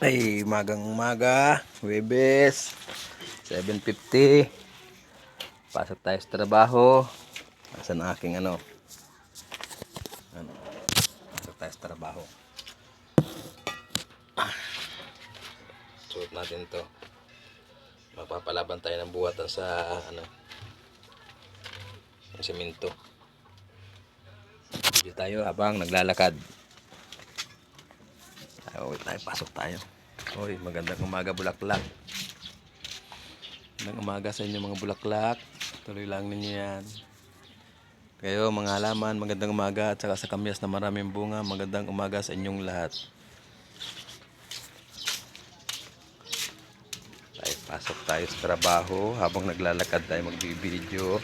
Ay, magang umaga, Webes, 7.50. Pasok tayo sa trabaho. Asan ang aking ano? Ano? Pasok tayo sa trabaho. Ah. Suot natin to. Magpapalaban tayo ng buwatan sa ano? Yung semento. Video tayo habang naglalakad. Ay, uwi tayo, pasok tayo. Uy, magandang umaga bulaklak. Magandang umaga sa inyo mga bulaklak. Tuloy lang ninyo yan. Kayo mga halaman, magandang umaga at saka sa kamyas na maraming bunga, magandang umaga sa inyong lahat. Tayo, pasok tayo sa trabaho habang naglalakad tayo magbibideo.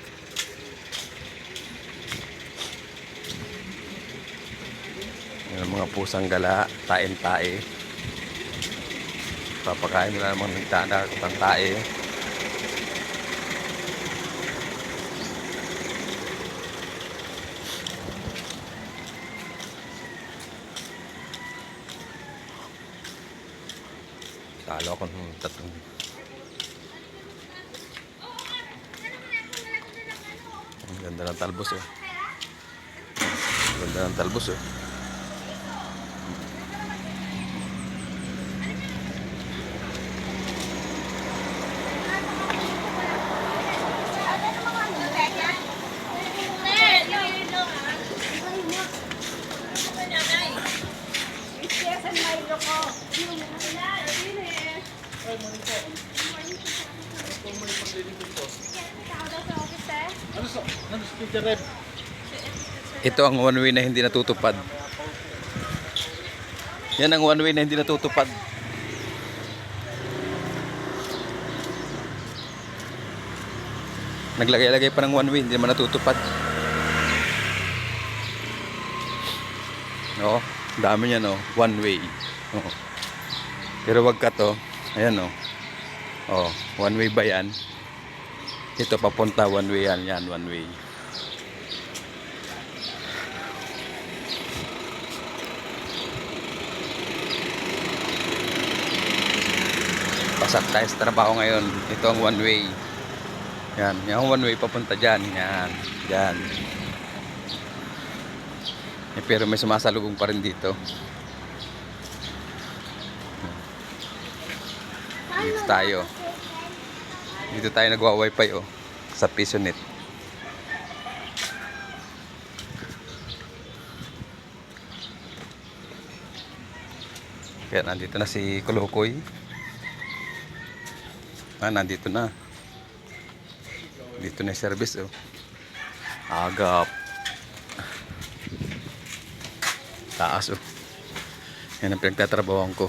Yung mga pusang gala, tain-tae. Papakain nila naman ng tada ng tae. Talo ako ng tatlong Ang ganda ng talbos oh. Ang ganda ng talbos oh. Ito ang one way na hindi natutupad. Yan ang one way na hindi natutupad. Naglagay-lagay pa ng one way, hindi naman natutupad. Oo, dami niyan oh, one way. Oo. Pero wag ka to, ayan oh. Oh, one way ba yan? Ito papunta one way yan, yan one way. Pasak tayo sa trabaho ngayon. Ito ang one way. Yan, yung one way papunta dyan. Yan, dyan. Eh, pero may sumasalubong pa rin dito. Dito tayo. Dito tayo nagwa-wifi oh. Sa Pisonet. Kaya nandito na si Kulukoy. Ah, nandito na. Dito na yung service oh. Agap. Taas oh. Yan ang pinagtatrabahoan ko.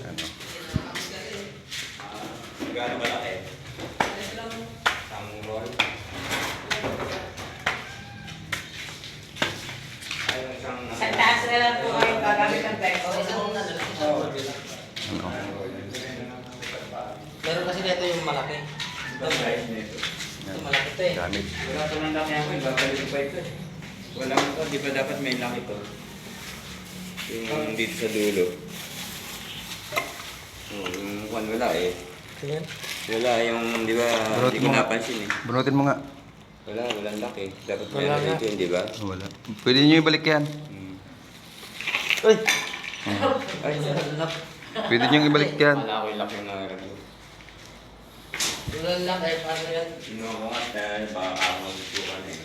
Ano? Gano'n malaki? Ang roll? Ay, yung isang... Sa taas na lang po kayo gagamit ng peso. Ano? Meron kasi dito yung malaki. Ito. Ito malaki to eh. Gamit. Wala ito ng laki ako, babalik pa ito. Wala ko, di ba dapat may laki to? Yung dito sa dulo. Hmm, Yung kwan wala eh. Ayan. Wala yung, di ba, Bunutin hindi ko mo nga. napansin eh. Bunutin mo nga. Wala, walang laki. Dapat Wala meron nga. dito yun, di ba? Wala. Pwede nyo ibalik yan. Hmm. Uy! Ay, Lak. Pwede nyo ibalik yan. wala ko yung laki ng review. Dulan lang eh. Paano yan? Nga, dahil baka ako magsusukan eh.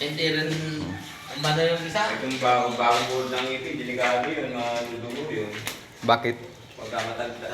Hindi rin... Ang yung isa? Itong bagong bagong board ng ngipin, delikado yun, madudugo yun. Bakit? Pagka matagda,